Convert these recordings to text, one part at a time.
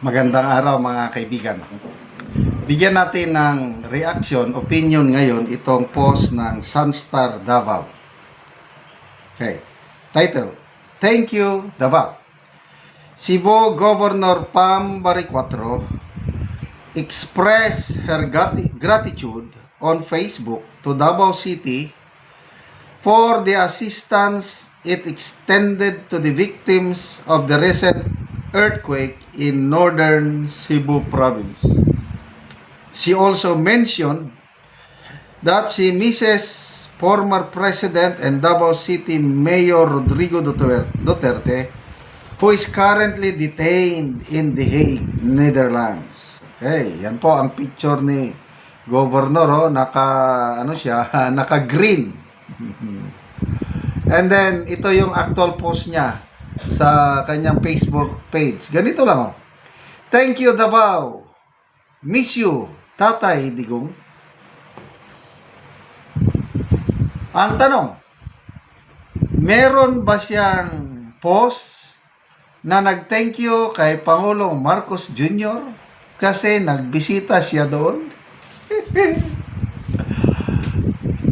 Magandang araw mga kaibigan. Bigyan natin ng reaction, opinion ngayon itong post ng Sunstar Davao. Okay. Title, Thank you Davao. Cebu Governor Pam Baricuatro expressed her grati- gratitude on Facebook to Davao City for the assistance it extended to the victims of the recent earthquake in northern Cebu province. She also mentioned that she misses former President and Davao City Mayor Rodrigo Duter- Duterte, who is currently detained in The Hague, Netherlands. Okay, yan po ang picture ni Governor, oh, naka, ano siya, naka-green. And then, ito yung actual post niya sa kanyang Facebook page. Ganito lang, oh. Thank you, Davao. Miss you, Tatay Digong. Ang tanong, meron ba siyang post na nag-thank you kay Pangulong Marcos Jr. kasi nagbisita siya doon?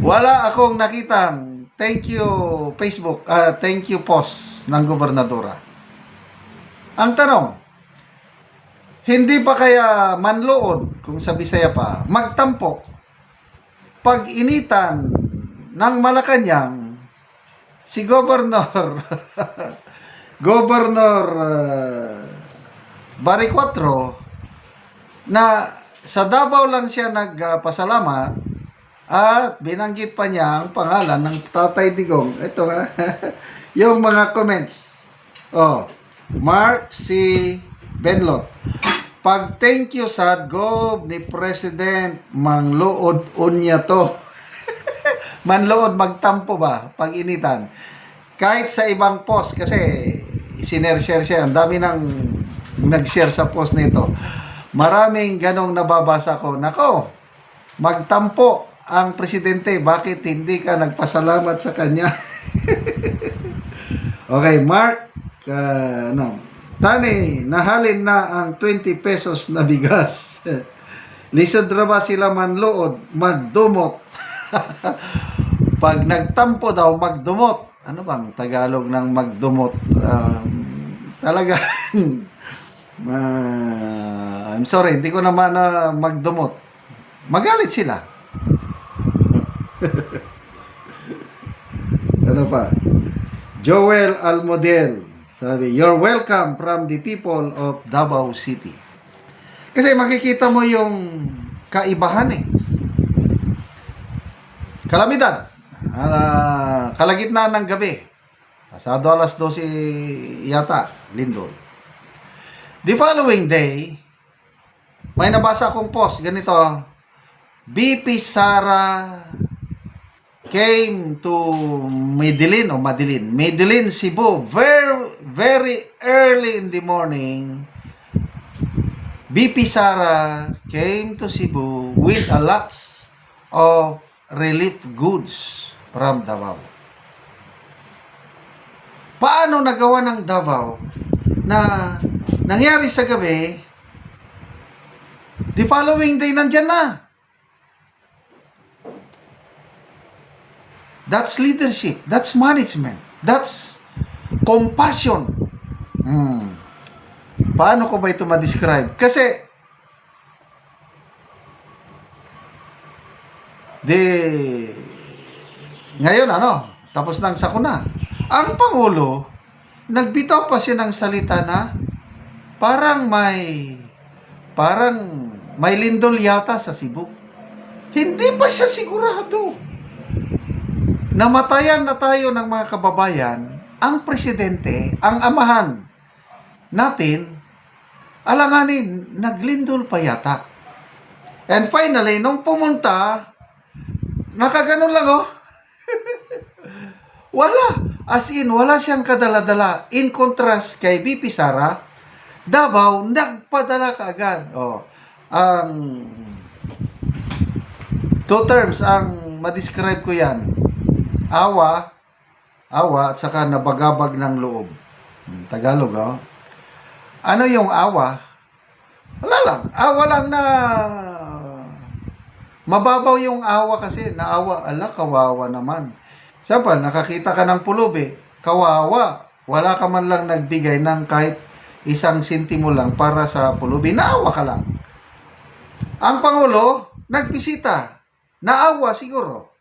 Wala akong nakitang thank you Facebook, ah, thank you post ng gobernadora. Ang tanong, hindi pa kaya manlood, kung sa Bisaya pa, magtampo pag initan ng Malacanang si Governor Governor uh, Baricuatro na sa Davao lang siya nagpasalamat at binanggit pa niya ang pangalan ng Tatay Digong. Ito nga, yung mga comments. Oh, Mark C. Benlot. Pag thank you sa gob ni President, mangluod unya to. Manlood magtampo ba pag initan? Kahit sa ibang post kasi sinare-share siya, ang dami nang nag-share sa post nito. Maraming ganong nababasa ko. Nako, magtampo ang presidente, bakit hindi ka nagpasalamat sa kanya? okay, Mark, uh, ano, Tani, nahalin na ang 20 pesos na bigas. Lisod ra ba sila manluod, magdumot. Pag nagtampo daw, magdumot. Ano bang Tagalog ng magdumot? Um, talaga, uh, I'm sorry, hindi ko naman na magdumot. Magalit sila. ano pa? Joel Almodel. Sabi, you're welcome from the people of Davao City. Kasi makikita mo yung kaibahan eh. Kalamidad. Uh, kalagitnaan ng gabi. Pasado alas 12 yata, Lindol. The following day, may nabasa akong post, ganito, BP Sara came to Medellin o Madilin, Medellin, Cebu, very, very early in the morning. BP Sara came to Cebu with a lot of relief goods from Davao. Paano nagawa ng Davao na nangyari sa gabi, the following day nandyan na. That's leadership. That's management. That's compassion. Hmm. Paano ko ba ito ma-describe? Kasi, di, ngayon ano, tapos nang sakuna. Ang Pangulo, nagbitaw pa siya ng salita na parang may, parang may lindol yata sa Cebu. Hindi pa siya sigurado namatayan na tayo ng mga kababayan, ang presidente, ang amahan natin, alanganin, naglindol pa yata. And finally, nung pumunta, nakaganon lang oh. wala. As in, wala siyang kadala-dala. In contrast kay BP Sara, Davao, nagpadala ka agad. Oh, ang two terms ang ma-describe ko yan awa, awa at saka nabagabag ng loob. Hmm, Tagalog, oh. Ano yung awa? Wala lang. Awa lang na mababaw yung awa kasi. Naawa. Ala, kawawa naman. Siyempre, nakakita ka ng pulubi. Kawawa. Wala ka man lang nagbigay ng kahit isang sintimo lang para sa pulubi. Naawa ka lang. Ang Pangulo, nagbisita. Naawa siguro.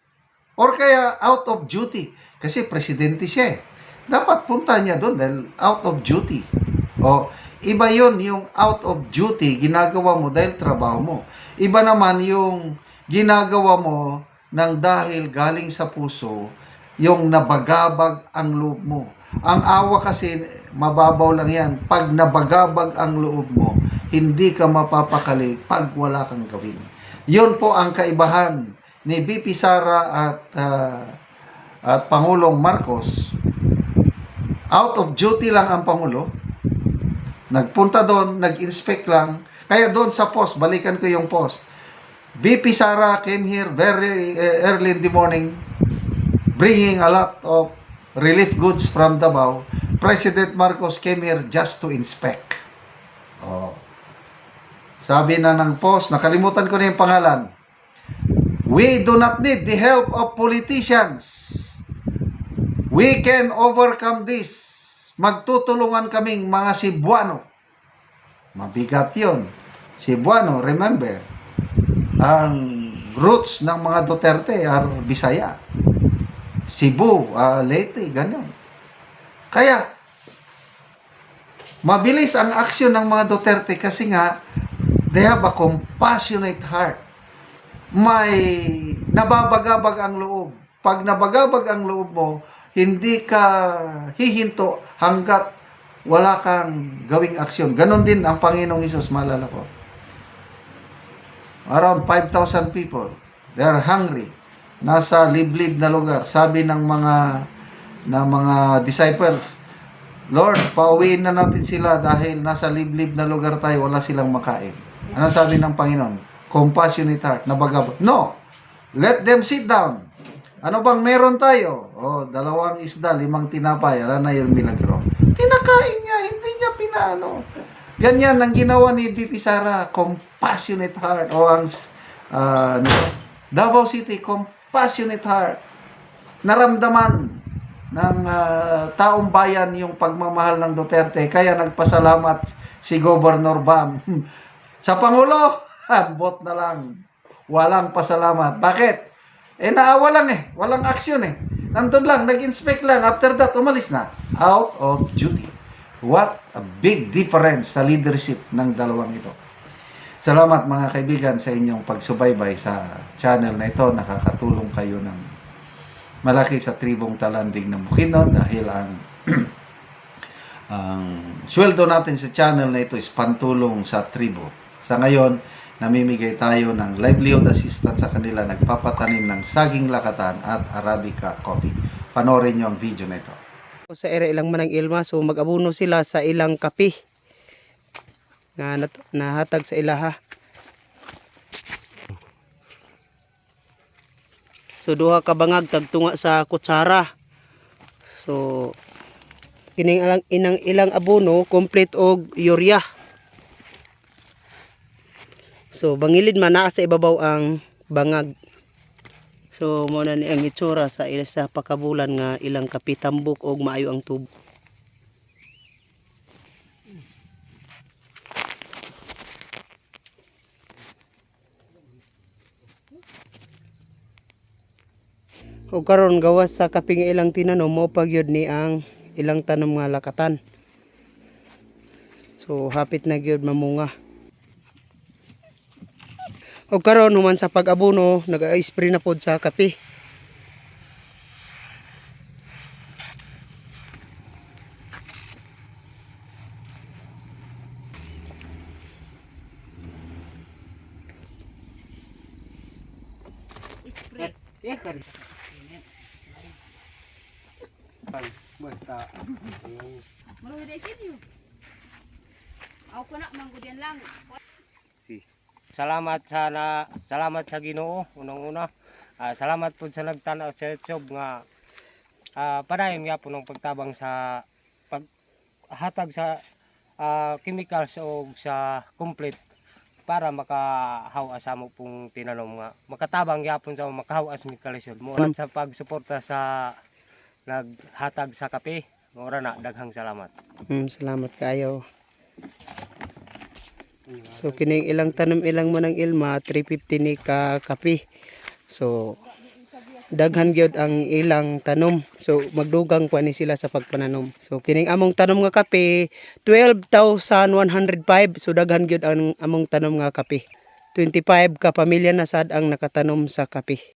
Or kaya out of duty. Kasi presidente siya eh. Dapat punta niya doon dahil out of duty. O, iba yon yung out of duty, ginagawa mo dahil trabaho mo. Iba naman yung ginagawa mo ng dahil galing sa puso, yung nabagabag ang loob mo. Ang awa kasi, mababaw lang yan. Pag nabagabag ang loob mo, hindi ka mapapakali pag wala kang gawin. Yun po ang kaibahan ni BP Sara at ah, at Pangulong Marcos. Out of duty lang ang Pangulo. Nagpunta doon, nag-inspect lang. Kaya doon sa post, balikan ko yung post. BP Sara came here very eh, early in the morning bringing a lot of relief goods from Davao. President Marcos came here just to inspect. Oh. Sabi na ng post, nakalimutan ko na yung pangalan. We do not need the help of politicians. We can overcome this. Magtutulungan kaming mga Cebuano. Mabigat yun. Cebuano, remember, ang roots ng mga Duterte are Bisaya. Cebu, ah, Leyte, ganyan. Kaya, mabilis ang aksyon ng mga Duterte kasi nga, they have a compassionate heart. May nababagabag ang loob. Pag nabagabag ang loob mo, hindi ka hihinto hanggat wala kang gawing aksyon. Ganon din ang Panginoong Isus, maalala ko. Around 5,000 people. They are hungry. Nasa liblib na lugar. Sabi ng mga na mga disciples, Lord, pauwiin na natin sila dahil nasa liblib na lugar tayo, wala silang makain. Ano sabi ng Panginoon? Compassionate heart, nabagab. No! Let them sit down. Ano bang meron tayo? Oh, dalawang isda, limang tinapay. Ala na yung milagro. Pinakain niya, hindi niya pinano. Ganyan ang ginawa ni BP Sara, compassionate heart. O ang ah, ano, Davao City, compassionate heart. Naramdaman ng ah, taong bayan yung pagmamahal ng Duterte. Kaya nagpasalamat si Governor Bam. Sa Pangulo, bot na lang. Walang pasalamat. Bakit? Eh, naawa lang eh. Walang aksyon eh. Nandun lang, nag-inspect lang. After that, umalis na. Out of duty. What a big difference sa leadership ng dalawang ito. Salamat mga kaibigan sa inyong pagsubaybay sa channel na ito. Nakakatulong kayo ng malaki sa tribong talanding ng Bukidnon dahil ang ang sweldo natin sa channel na ito is pantulong sa tribo. Sa ngayon, namimigay tayo ng livelihood assistance sa kanila nagpapatanim ng saging lakatan at arabica coffee. Panorin nyo ang video na ito. sa ere ilang manang ilma so mag-abuno sila sa ilang kapi nat- nahatag sa ilaha so duha ka bangag tagtunga sa kutsara so kining ilang ilang abono complete og urea so bangilid man naa sa ibabaw ang bangag So mo na ni ang itsura sa ila sa pakabulan nga ilang kapitambok og maayo ang tubo. O karon gawas sa kaping ilang tinanom mo pagyod ni ang ilang tanom nga lakatan. So hapit na gyud mamunga. O karon human sa pag-abono, nag-spray na pod sa kape. Marunong din sinyo. Ako ko na, manggudyan lang. Salamat sa na, salamat sa Ginoo unang-una. Ah, salamat po sa nagtanaw sa YouTube nga uh, padayon nga po ng pagtabang sa paghatag sa ah, chemicals o sa complete para makahawa sa mo pong tinanom nga makatabang yapon sa makahawas mi kalisod mo sa pagsuporta sa naghatag sa kape ora na daghang salamat Mm, salamat kayo. So kining ilang tanom ilang mo ng ilma 350 ni ka kapi. So daghan gyud ang ilang tanom. So magdugang pa ni sila sa pagpananom. So kining among tanom nga kape 12,105. So daghan gyud ang among tanom nga kape. 25 ka pamilya na sad ang nakatanom sa kape.